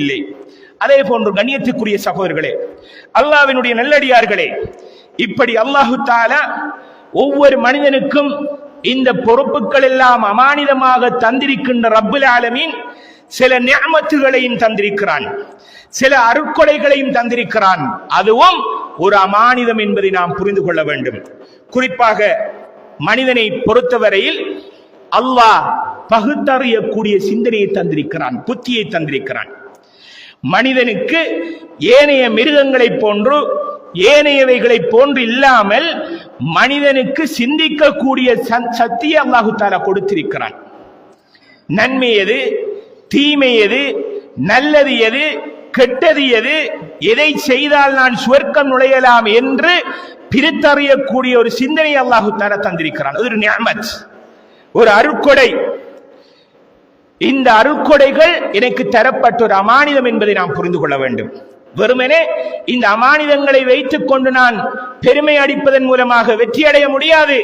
இல்லை. அதே போன்று கண்ணியத்துக்குரிய சகோதரர்களே அல்லாவினுடைய நல்லடியார்களே இப்படி அல்லாஹு தாலா ஒவ்வொரு மனிதனுக்கும் இந்த பொறுப்புகள் எல்லாம் அமானிதமாக தந்திருக்கின்ற ரப்புல் ஆலமீன் சில நியமத்துகளையும் தந்திருக்கிறான். சில அருக்கொலைகளையும் தந்திருக்கிறான். அதுவும் ஒரு அமானிதம் என்பதை நாம் புரிந்து கொள்ள வேண்டும். குறிப்பாக மனிதனை பொறுத்தவரையில் அல்லாஹ் பகுத்தறியக்கூடிய சிந்தனையை தந்திருக்கிறான் புத்தியை தந்திருக்கிறான். மனிதனுக்கு ஏனைய மிருகங்களைப் போன்று ஏனையவைகளை போன்று இல்லாமல் மனிதனுக்கு சிந்திக்கக்கூடிய சக்தியை அல்லாஹு தாலா கொடுத்திருக்கிறான். நன்மை எது? தீமை எது? நல்லது எது? கெட்டது எது? எதை செய்தால் நான் சுவர்க்கம் நுழையலாம் என்று பிரித்தறியக்கூடிய ஒரு சிந்தனை அல்லாஹு தாலா தந்திருக்கிறான். அது ஒரு நியமத். ஒரு அருக்கொடை இந்த அருக்கொடைகள் எனக்கு தரப்பட்ட ஒரு அமானிதம் என்பதை நாம் புரிந்து கொள்ள வேண்டும். வெறுமனே இந்த அமானிதங்களை வைத்துக் கொண்டு நான் பெருமை அடிப்பதன் மூலமாக வெற்றி அடைய முடியாது.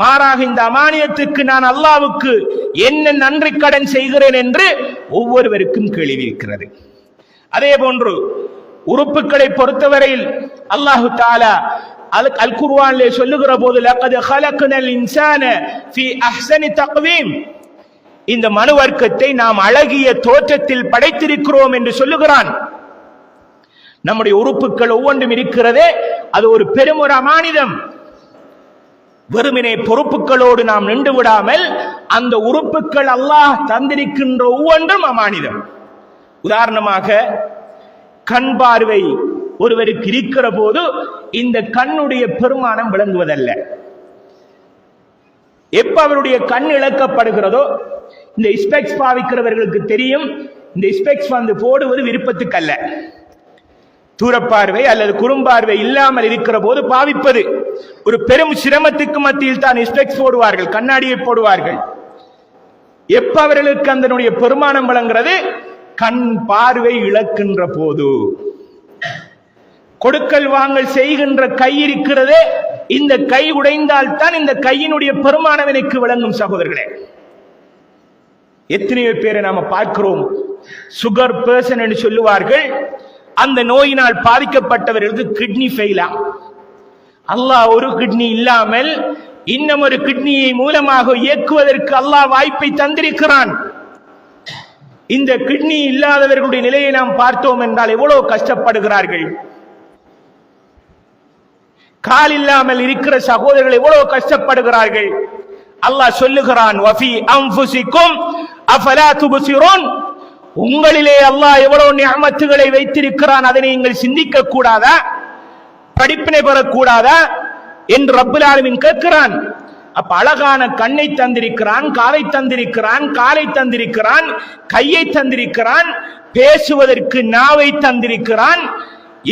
மாறாக இந்த அமானியத்துக்கு நான் அல்லாவுக்கு என்ன நன்றி கடன் செய்கிறேன் என்று ஒவ்வொருவருக்கும் கேள்வி இருக்கிறது அதே போன்று உறுப்புகளை பொறுத்தவரையில் அல்லாஹு தாலா அல் அல் குர்ஆனிலே சொல்லுகிற போது லக்கது ஹலக்குனல் இன்சான ஃபி அஹ்சனி தக்வீம். இந்த மனு வர்க்கத்தை நாம் அழகிய தோற்றத்தில் படைத்திருக்கிறோம் என்று சொல்லுகிறான். நம்முடைய உறுப்புகள் ஒவ்வொன்றும் இருக்கிறதே அது ஒரு பெரும் ஒரு அமானிதம் வெறுமினை பொறுப்புகளோடு நாம் நின்று விடாமல் அந்த உறுப்புகள் அல்லாஹ் தந்திருக்கின்ற ஒவ்வொன்றும் அமானிதம் உதாரணமாக கண் பார்வை ஒருவருக்கு இருக்கிற போது இந்த கண்ணுடைய பெருமானம் விளங்குவதல்ல. எப்ப அவருடைய கண் இழக்கப்படுகிறதோ இந்த ஸ்பெக்ஸ் பாவிக்கிறவர்களுக்கு தெரியும். இந்த ஸ்பெக்ஸ் வந்து போடுவது விருப்பத்துக்கு அல்ல தூரப்பார்வை அல்லது குறும்பார்வை இல்லாமல் இருக்கிற போது பாவிப்பது. ஒரு பெரும் சிரமத்துக்கு மத்தியில் தான் ஸ்பெக்ஸ் போடுவார்கள் கண்ணாடியை போடுவார்கள். எப்ப அவர்களுக்கு அதனுடைய பெருமானம் வழங்குறது கண் பார்வை இழக்கின்ற போது. கொடுக்கல் வாங்கல் செய்கின்ற கை இருக்கிறதே. இந்த கை உடைந்தால் தான் இந்த கையினுடைய பெருமானம் எனக்கு விளங்கும் சகோதரர்களே. எத்தனையோ பேரை நாம பார்க்கிறோம். சுகர் பேர்சன் என்று சொல்லுவார்கள். அந்த நோயினால் பாதிக்கப்பட்டவர்களுக்கு கிட்னி ஃபெயிலா அல்லாஹ் ஒரு கிட்னி இல்லாமல் இன்னும் ஒரு கிட்னியை மூலமாக இயக்குவதற்கு அல்லாஹ் வாய்ப்பை தந்திருக்கிறான். இந்த கிட்னி இல்லாதவர்களுடைய நிலையை நாம் பார்த்தோம் என்றால் எவ்வளவு கஷ்டப்படுகிறார்கள். கால் இல்லாமல் இருக்கிற சகோதரர்கள் எவ்வளவு கஷ்டப்படுகிறார்கள். அல்லாஹ் சொல்லுகிறான் வஃபி அம்ஃபுசிக்கும் அஃபலா துபசிரோன்? உங்களிலே அல்லாஹ் எவ்வளவு நியமத்துகளை வைத்திருக்கிறான் அதனை நீங்கள் சிந்திக்க கூடாதா படிப்பினை பெறக்கூடாதா? என்று ரப்புல் ஆலமின் கேட்கிறான். அப்ப அழகான கண்ணை தந்திருக்கிறான் காலை தந்திருக்கிறான் காலை தந்திருக்கிறான் கையை தந்திருக்கிறான் பேசுவதற்கு நாவை தந்திருக்கிறான்.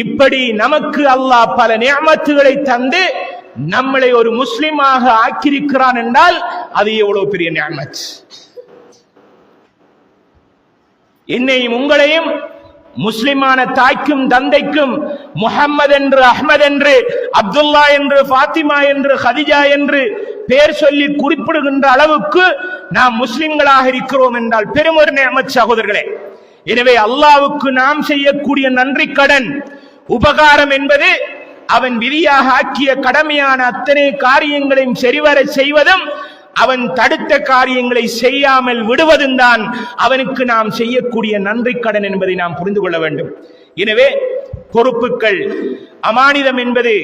இப்படி நமக்கு அல்லாஹ் பல நியமத்துகளை தந்து நம்மளை ஒரு முஸ்லிமாக ஆக்கியிருக்கிறான் என்றால் அது எவ்வளவு பெரிய நியமத்? என்னையும் உங்களையும் முஸ்லிமான தாய்க்கும் தந்தைக்கும் முஹம்மது என்று அஹ்மத் என்று அப்துல்லா என்று ஃபாத்திமா என்று ஹதிஜா என்று பெயர் சொல்லி குறிப்பிடுகின்ற அளவுக்கு நாம் முஸ்லிம்களாக இருக்கிறோம் என்றால் பெரும் ஒரு சகோதரர்களே. எனவே அல்லாவுக்கு நாம் செய்யக்கூடிய நன்றி கடன் உபகாரம் என்பது அவன் விதியாக ஆக்கிய கடமையான அத்தனை காரியங்களையும் சரிவர செய்வதும் அவன் தடுத்த காரியங்களை செய்யாமல் விடுவதும் தான் அவனுக்கு நாம் செய்யக்கூடிய நன்றி கடன் என்பதை நாம் புரிந்து கொள்ள வேண்டும். எனவே பொறுப்புகள் அமானிதம் என்பது